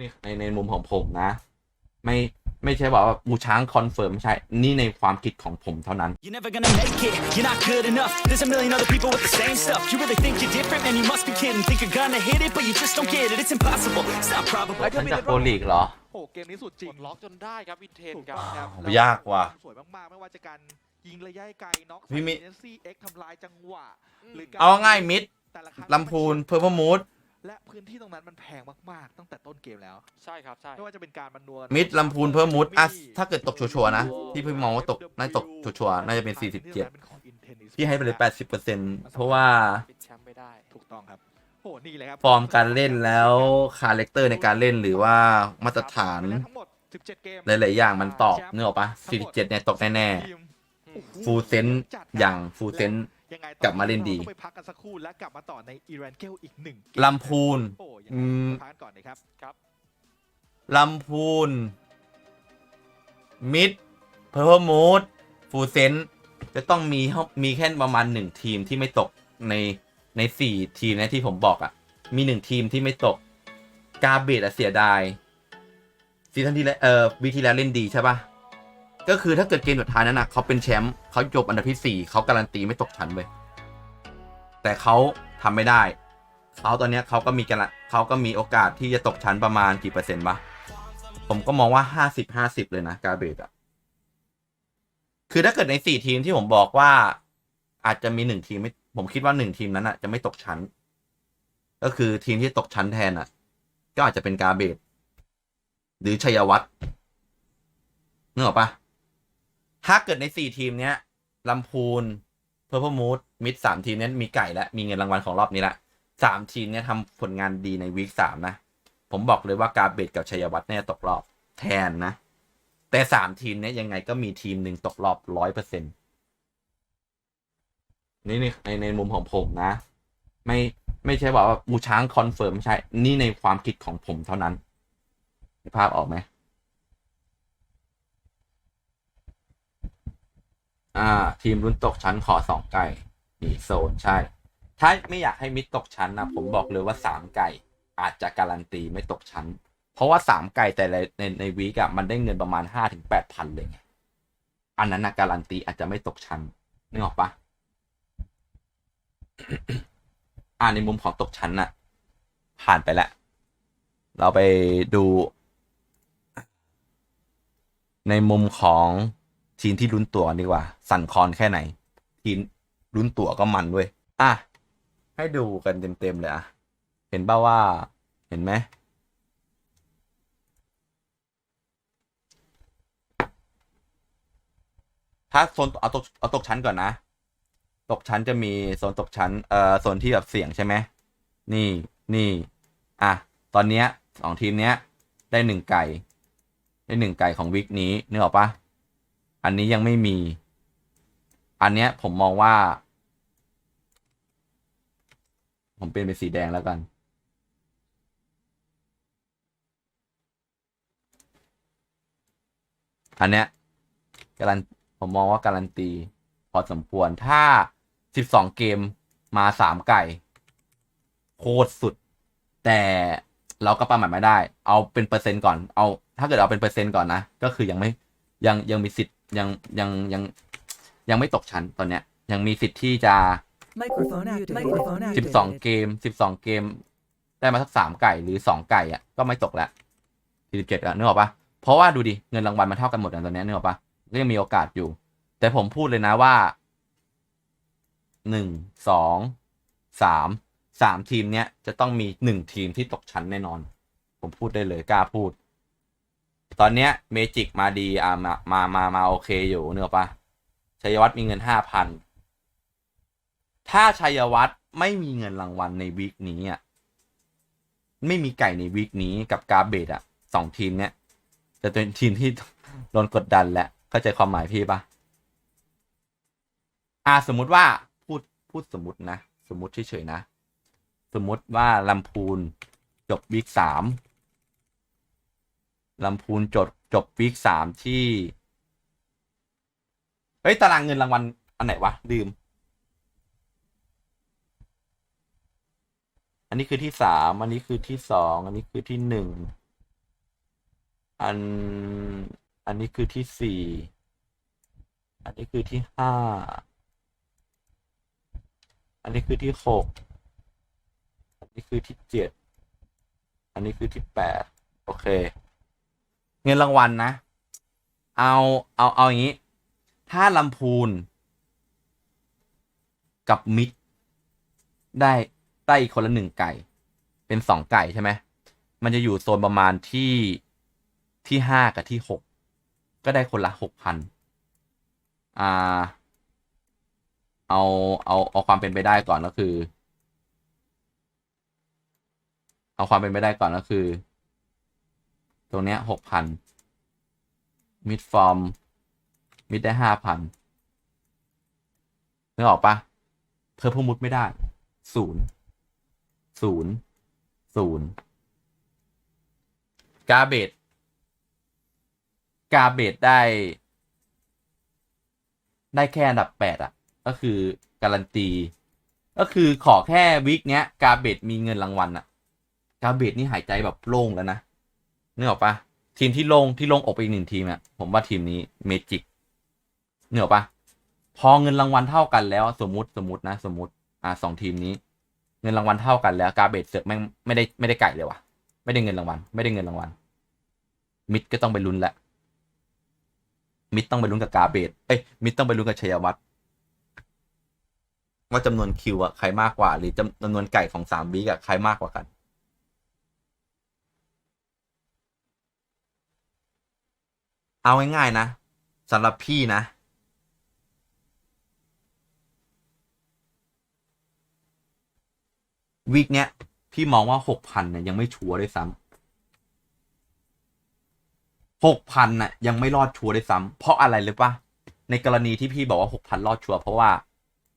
นี่ในในในมุมของผมนะ ไม่ไม่ใช่บอกว่ามูช้างคอนเฟิร์มไม่ใช่ นี่ในความคิดของผมเท่านั้น You're never gonna make it, you're not good enough. There's a million other people with the same stuff. You really think you're different, man? You must be kidding. Think you're gonna hit it, but you just don't get it. It's impossible, it's not probable. แล้วฉันจากโปรลีกเหรอโอ้โหเกมนี้สุดจริกงดล็อกจนได้ครับวินเทนถูกครับต้องครับโอ้โหแล้วยากว่ะสวยมากๆไม่ว่าจะการยิงระยะไกลน็อกพี่มิเนซี่เอ็กทำลายจังหวะหรือเอาง่ายมิดแต่ละครั้งลำพูนเพอร์พมูด และพื้นที่ตรงนั้นมันแพงมากๆ ตั้งแต่ต้นเกมแล้วใช่ครับใช่ไม่ว่าจะเป็นการมันนัวมิดลำพูนเพอร์มูดอะถ้าเกิดตกชัวร์ๆนะ ที่พี่มองว่าตกน่าจะตกชัวร์ๆน่าจะเป็น 47พี่ให้ไปเลย 80%เพราะว่าปิดแชมป์ไม่ได้ถูกต้องครับโอ้โหนี่เลยครับฟอร์มการเล่นแล้วคาแรคเตอร์ในการเล่นหรือว่ามาตรฐานไปแล้วทั้งหมด17เกมหลายๆอย่างมันตอบเนื้อออกปะ47เนี่ยตกแน่ทีมโอ้โหๆฟูลเซนต์อย่างฟูลเซนต์ ยังไงต่อกลับมาเล่นดีรต้องไปพักกันสักครู่และกลับมาต่อในอีรันเกลอีกหนึ่งเกมลำพูนโอ้ยังอืไงมพักกันก่อนนะครับลำพูน มิดเพอร์มูดฟูเซนจะต้องมีห้องมีแค่ประมาณหนึ่งทีมที่ไม่ตกในในสี่ทีมนะที่ผมบอกอะ่ะ มีหนึ่งทีมที่ไม่ตก กาเบตอะเสียดายซีซั่นที่แล้วเอ่อวีที่แล้วเล่นดีใช่ปะ ก็คือถ้าเกิดเกมสุดท้ายนั้นนะเขาเป็นแชมป์เขาจบอันดับที่สี่เขาการันตีไม่ตกชั้นเลยแต่เขาทำไม่ได้เขาตอนนี้เขาก็มีกันละเขาก็มีโอกาสที่จะตกชั้นประมาณกี่เปอร์เซ็นต์ปะผมก็มองว่าห้าสิบห้าสิบเลยนะกาเบตอะคือถ้าเกิดในสี่ทีมที่ผมบอกว่า อาจจะมีหนึ่งทีมไม่ผมคิดว่าหนึ่งทีมนั้นอะจะไม่ตกชั้น ก็คือทีมที่ตกชั้นแทนอะก็อาจจะเป็นกาเบตหรือชัยวัฒน์นึกออกปะ ถ้าเกิดในสี่ทีมเนี้ยลำพูนเพอร์เพมูดมิดสามทีมเนี้ยมีไก่และมีเงินรางวัลของรอบนี้ละสามทีมเนี้ยทำผลงานดีในวีคสามนะ ผมบอกเลยว่ากาเบตกับชัยวัฒน์เนี่ยตกรอบแทนนะ แต่สามทีมเนี้ยยังไงก็มีทีมหนึ่งตกรอบร้อยเปอร์เซ็นต์นี่ในในในมุมของผมนะ ไม่ไม่ใช่ว่ามูช้างคอนเฟิร์มไม่ใช่ นี่ในความคิดของผมเท่านั้นภาพออกไหม อ่า ทีมรุ่นตกชั้นขอสองไก่นี่โซนใช่ ถ้าไม่อยากให้มิดตกชั้นนะผมบอกเลยว่าสามไก่อาจจะการันตีไม่ตกชั้น เพราะว่าสามไก่แต่ในในในวีกอะมันได้เงินประมาณห้าถึงแปดพันเลยไงอันนั้นนะการันตีอาจจะไม่ตกชั้นนึกออกปะอ่าในมุมของตกชั้นน่ะ ผ่านไปแล้วเราไปดู ในมุมของ ทีมที่ลุ้นตัวดีกว่า สั่นคอนแค่ไหน ทีมลุ้นตัวก็มันด้วยอะให้ดูกันเต็มๆเลยอะ เห็นป่าว่าเห็นไหมถ้าโซนเอาตกเอาตกชั้นก่อนนะ ตกชั้นจะมีโซนตกชั้น เอ่อโซนที่แบบเสี่ยงใช่ไหม นี่นี่ อะ ตอนเนี้ยสองทีมเนี้ย ได้หนึ่งไก่ ได้หนึ่งไก่ของวิกนี้นึกออกปะ อันนี้ยังไม่มี อันเนี้ยผมมองว่า ผมเป็นเป็นสีแดงแล้วกัน อันเนี้ยการันผมมองว่าการันตี พอสมควรถ้าสิบสองเกมมาสามไก่ โคตรสุด แต่เราก็ประมาทไม่ได้ เอาเป็นเปอร์เซ็นต์ก่อน เอา ถ้าเกิดเอาเป็นเปอร์เซ็นต์ก่อนนะ ก็คือยังไม่ยังยังมีสิทธิ์ ยังยังยังยังไม่ตกชั้นตอนเนี้ย ยังมีสิทธิ์ที่จะ Microphone activated. Microphone สิบสอง activated. เกมสิบสองเกม ได้มาสักสามไก่หรือสองไก่อะก็ไม่ตกแล้วสี่สิบเจ็ดอะนึกออกปะเพราะว่าดูดิเงินรางวัลมันเท่ากันหมดอะตอนเนี้ยนึกออกปะก็ยังมีโอกาสอยู่ แต่ผมพูดเลยนะว่าหนึ่งสองสามสามทีมเนี้ยจะต้องมีหนึ่งทีมที่ตกชั้นแน่นอน ผมพูดได้เลยกล้าพูด ตอนเนี้ยเมจิกมาดีอ่ามามามามาโอเคอยู่เนอะปะชัยวัฒน์มีเงินห้าพันถ้าชัยวัฒน์ไม่มีเงินรางวัลในวีคนี้อะไม่มีไก่ในวีคนี้กับกาเบตอะสองทีมเนี้ยจะเป็นทีมที่โดนกดดันแหละเข้าใจความหมายพี่ปะอ่าสมมุติว่าพูดพูดสมมตินะ สมมติเฉยๆนะ สมมติว่าลำพูนจบวีคสาม ลำพูนจบจบวีคสามที่ เฮ้ย ตารางเงินรางวัลอันไหนวะลืมอันนี้คือที่สามอันนี้คือที่สองอันนี้คือที่หนึ่งอันอันนี้คือที่สี่อันนี้คือที่ห้าอันนี้คือที่หกอันนี้คือที่เจ็ดอันนี้คือที่แปดโอเค เงินรางวัลนะ เอาเอาเอาอย่างนี้ ถ้าลำพูน กับมิดได้ได้อีกคนละหนึ่งไก่ เป็นสองไก่ใช่ไหมมันจะอยู่โซนประมาณที่ที่ห้ากับที่หกก็ได้คนละหกพันอ่า เอาเอาเอาความเป็นไปได้ก่อนก็คือ เอาความเป็นไปได้ก่อนก็คือ ตรงเนี้ยหกพันมิดฟอร์มมิดได้ห้าพันนึกออกปะเพิ่มพมุดไม่ได้ศูนย์ศูนย์ศูนย์กาเบตกาเบตได้ ได้แค่อันดับแปดอะ ก็คือการันตี ก็คือขอแค่วิกเนี้ย กาเบตมีเงินรางวัลอะ กาเบตนี่หายใจแบบโล่งแล้วนะ นึกออกปะทีมที่ลงที่ลงอกไปอีกหนึ่งทีมอะผมว่าทีมนี้เมจิกนึกออกปะพอเงินรางวัลเท่ากันแล้ว สมมติสมมตินะ สมมติ อ่าสองทีมนี้ เงินรางวัลเท่ากันแล้ว กาเบตเสือกแม่งไม่ได้ไม่ได้ไก่เลยว่ะ ไม่ได้เงินรางวัลไม่ได้เงินรางวัลมิดก็ต้องไปลุ้นแหละ มิดต้องไปลุ้นกับกาเบตเอ้ยมิดต้องไปลุ้นกับชัยวัฒน์ว่าจำนวนคิวอะใครมากกว่า หรือจำนวนไก่ของสามบีกอะใครมากกว่ากัน เอาง่ายๆนะสำหรับพี่นะวีคเนี้ย พี่มองว่าหกพันเนี่ยยังไม่ชัวร์ด้วยซ้ำหกพันน่ะ ยังไม่รอดชัวร์ด้วยซ้ำเพราะอะไรเลยปะในกรณีที่พี่บอกว่าหกพันรอดชัวร์เพราะว่า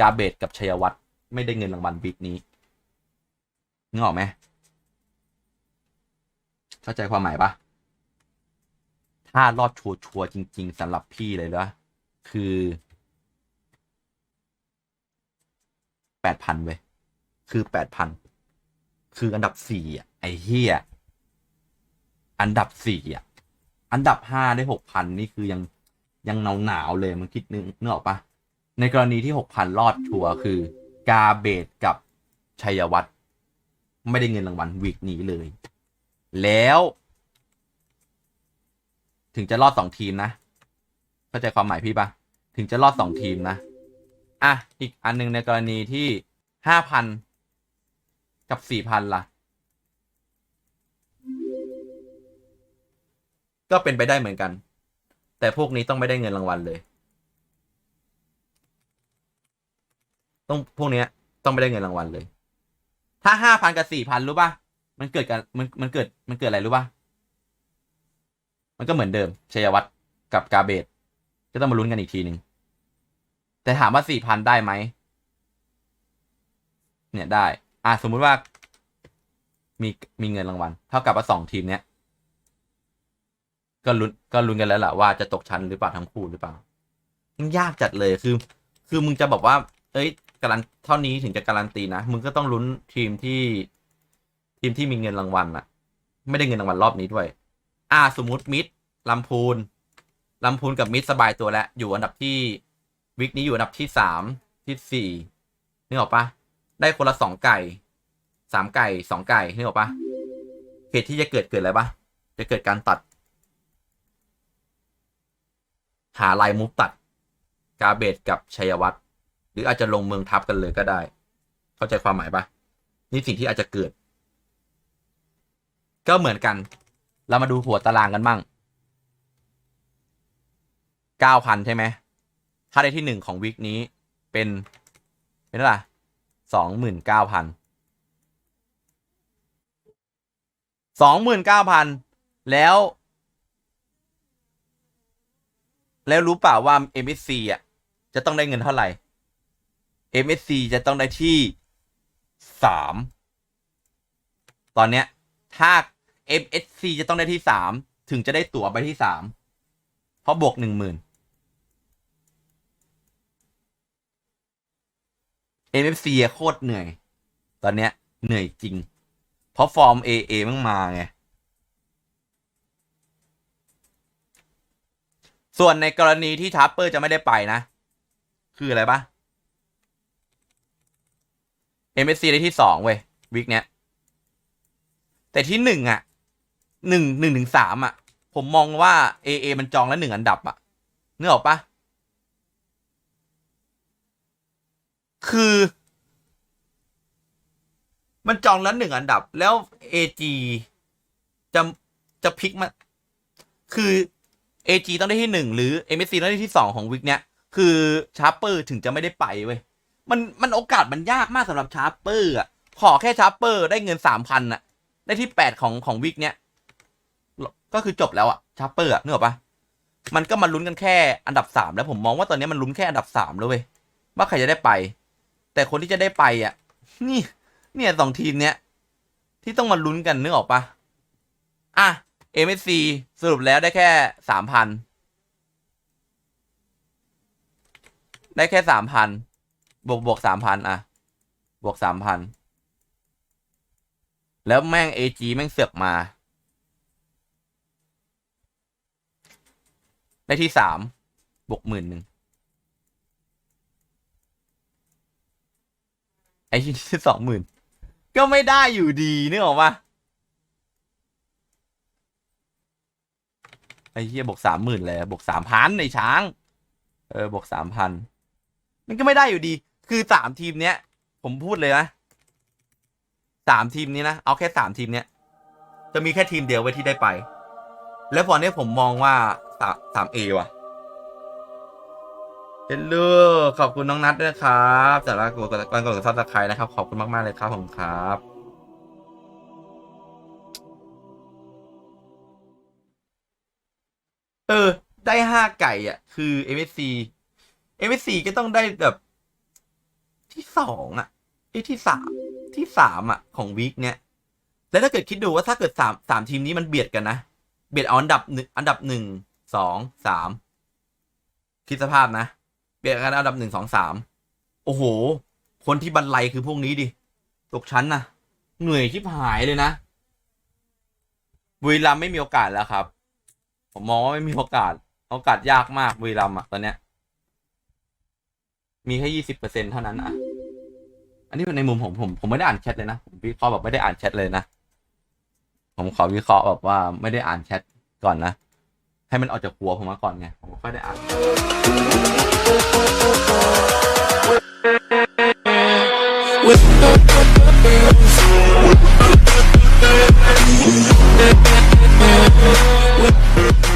กาเบตกับชัยวัฒน์ไม่ได้เงินรางวัลวีคนี้นึกออกไหมเข้าใจความหมายปะ ถ้ารอดชัวร์ชัวร์จริง ๆสำหรับพี่เลยนะคือแปดพันเว้ยคือแปดพันคืออันดับสี่อะไอ้เฮียอันดับสี่อะ อันดับห้าได้หกพันนี่คือยังยังหนาวหนาวๆเลยมันคิดนึกนึกออกปะในกรณีที่หกพันรอดชัวร์คือกาเบตกับชัยวัฒน์ไม่ได้เงินรางวัลวีคนี้เลย แล้ว ถึงจะรอดสองทีมนะ เข้าใจความหมายพี่ปะถึงจะรอดสองทีมนะ อะ อีกอันหนึงในกรณีที่ห้าพันกับสี่พันล่ะ ก็เป็นไปได้เหมือนกัน แต่พวกนี้ต้องไม่ได้เงินรางวัลเลย ต้องพวกเนี้ยต้องไม่ได้เงินรางวัลเลย ถ้าห้าพันกับสี่พันรู้ป่ะ มันเกิดกันมันมันเกิดมันเกิดอะไรรู้ป่ะ มันก็เหมือนเดิมชัยวัฒน์กับกาเบตก็ต้องมาลุ้นกันอีกทีหนึ่งแต่ถามว่าสี่พันได้ไหมเนี่ยได้ อะสมมุติว่า มีมีเงินรางวัล เท่ากับว่าสองทีมเนี้ยก็ลุ้นก็ลุ้นกันแล้วแหละว่าจะตกชั้นหรือเปล่าทั้งคู่หรือเปล่ามันยากจัดเลยคือ คือมึงจะบอกว่า เอ้ยการันเท่านี้ถึงจะการันตีนะมึงก็ต้องลุ้นทีมที่ ทีมที่มีเงินรางวัลอะไม่ได้เงินรางวัลรอบนี้ด้วย อ่า สมมุติมิดลำพูนลำพูนกับมิดสบายตัวแล้ว อยู่อันดับที่วิกนี้อยู่อันดับที่สามที่สี่นึกออกปะได้คนละสองไก่สามไก่สองไก่นึกออกปะเหตุที่จะเกิดเกิดอะไรปะจะเกิดการตัด หาลายมุฟตัด กาเบตกับชัยวัฒน์หรืออาจจะลงเมืองทับกันเลยก็ได้ เข้าใจความหมายปะนี่สิ่งที่อาจจะเกิด ก็เหมือนกัน เรามาดูหัวตารางกันบ้างเก้าพันใช่ไหมถ้าได้ที่หนึ่งของวีคนี้เป็น เป็นเท่าไหร่สองหมื่นเก้าพันสองหมื่นเก้าพันแล้ว แล้วรู้เปล่าว่า MSC อะ จะต้องได้เงินเท่าไหร่ MSC จะต้องได้ที่สามตอนเนี้ยถ้า MSC จะต้องได้ที่สามถึงจะได้ตั๋วไปที่สามเพราะบวกหนึ่งหมื่น MFC อะโคตรเหนื่อย ตอนเนี้ยเหนื่อยจริง เพราะฟอร์ม AA มันมาไง ส่วนในกรณีที่ชาร์เปอร์จะไม่ได้ไปนะ คืออะไรปะ MSC ได้ที่สองเว้ยวิกเนี้ย แต่ที่หนึ่งอะ หนึ่งหนึ่งถึงสามอะ ผมมองว่า AA มันจองแล้วหนึ่งอันดับอะเนึกอออกปะคือ มันจองแล้วหนึ่งอันดับ แล้ว AG จะจะพลิกมาคือ AG ต้องได้ที่หนึ่งหรือ MSC ต้องได้ที่สองของวิกเนี้ย คือชาร์เปอร์ถึงจะไม่ได้ไปเว้ยมันมันโอกาสมันยากมากสำหรับชาร์เปอร์อะขอแค่ชาร์เปอร์ได้เงินสามพันอะ ได้ที่แปดของของวิกเนี้ย ก็คือจบแล้วอะชาร์เปอร์อะนึกออกปะมันก็มาลุ้นกันแค่อันดับสามแล้วผมมองว่าตอนนี้มันลุ้นแค่อันดับสามแล้วเว้ยว่าใครจะได้ไป แต่คนที่จะได้ไปอะ นี่ เนี่ยสองทีมเนี้ยที่ต้องมาลุ้นกันนึกออกปะอะ MSC สรุปแล้วได้แค่สามพันได้แค่สามพันบวกบวกสามพันอะบวกสามพันแล้วแม่ง AG แม่งเสือกมา ได้ที่สามบวกหมื่นหนึ่งไอ้ที่สองหมื่นก็ไม่ได้อยู่ดีนึกออกปะไอ้เหี้ยบวกสามหมื่นเลยบวกสามพันในช้าง เออบวกสามพันมันก็ไม่ได้อยู่ดี คือสามทีมเนี้ย ผมพูดเลยนะสามทีมนี้นะ เอาแค่สามทีมเนี้ย จะมีแค่ทีมเดียวไว้ที่ได้ไป แล้วพอเนี้ยผมมองว่า สามสามเอว่ะเฮลโลขอบคุณน้องนัทด้วยครับสำหรับกดกดกดกดซับสไครต์นะครับ ขอบคุณมาก ๆ เลยครับผมครับ เออ ได้ห้าไก่อะ คือ MSC MSC ก็ต้องได้แบบ ที่สองอะไอ้ที่สามที่สามอะ ของวีคเนี้ย แล้วถ้าเกิดคิดดูว่าถ้าเกิดสามสามทีมนี้มันเบียดกันนะ เบียดเอาอันดับหนึ่งอันดับหนึ่ง สองสามคิดสภาพนะเบียดกันอันดับหนึ่งสองสามโอ้โห คนที่บันไลคือพวกนี้ดิตกชั้นนะเหนื่อยชิบหายเลยนะบุรีรัมไม่มีโอกาสแล้วครับ ผมมองว่าไม่มีโอกาส โอกาสยากมากบุรีรัมอะตอนเนี้ย มีแค่ยี่สิบเปอร์เซ็นเท่านั้นอะอันนี้ในมุมผมผมผมไม่ได้อ่านแชทเลยนะผมวิเคราะห์แบบไม่ได้อ่านแชทเลยนะผมขอวิเคราะห์แบบว่าไม่ได้อ่านแชทก่อนนะ ให้มันออกจากหัวผมมาก่อนไงผมก็ได้อัดเ